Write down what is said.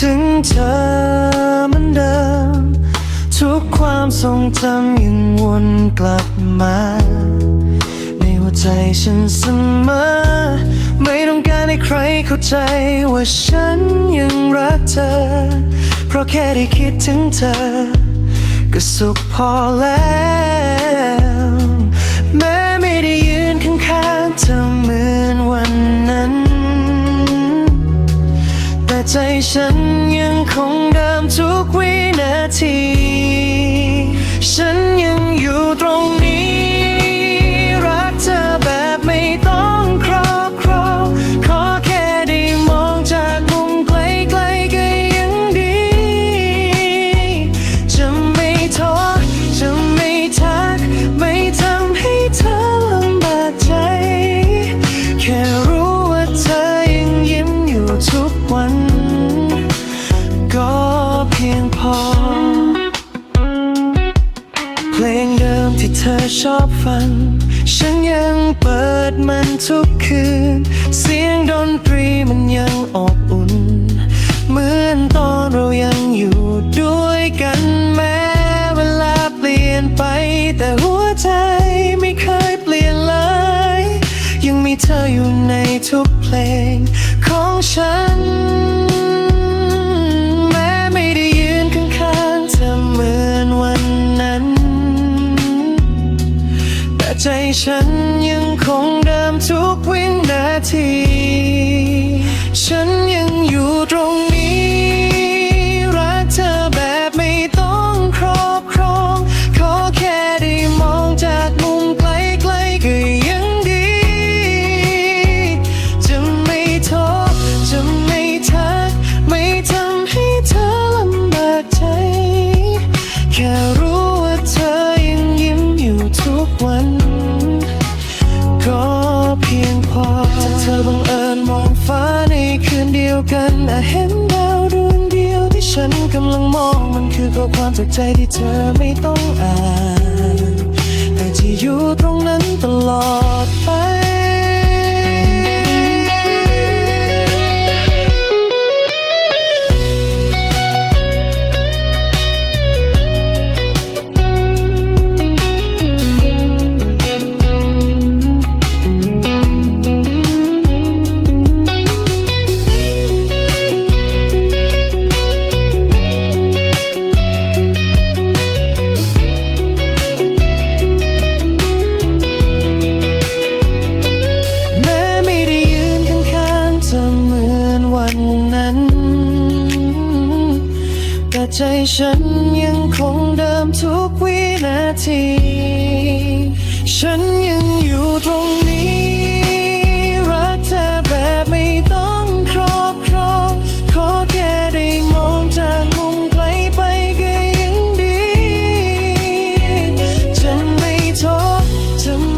ถึงเธอเหมือนเดิม ทุกความทรงจำยังวนกลับมา ในหัวใจฉันเสมอ ไม่ต้องการให้ใครเข้าใจว่าฉันยังรักเธอ เพราะแค่ได้คิดถึงเธอ ก็สุขพอแล้ว ใจฉันยังคงเดิมทุกวินาที ฉันยังอยู่ตรงนี้ พียงพอ เพลงเดิมที่เธอชอบฟัง ฉันยังเปิดมันทุกคืน เสียงดนตรีมันยังอบอุ่น เหมือนตอนเรายังอยู่ด้วยกันแม้เวลาเปลี่ยนไป แต่หัวใจไม่เคยเปลี่ยนเลย ยังมีเธออยู่ในทุกเพลงของฉัน ฉันยังคงเดิมทุกวินาที ยวกันอาจเห็นดาวดวงเดียวที่ฉันกำลังมองมันคือข้อความจากใจที่เธอไม่ต้องอ่าน ใจฉันยังคงเดิมทุกวินาที ฉันยังอยู่ตรงนี้ รักเธอแบบไม่ต้องครอบครองขอแค่ได้มองจากมุมไกลไปก็ยังดี ฉันไม่ท้อจะ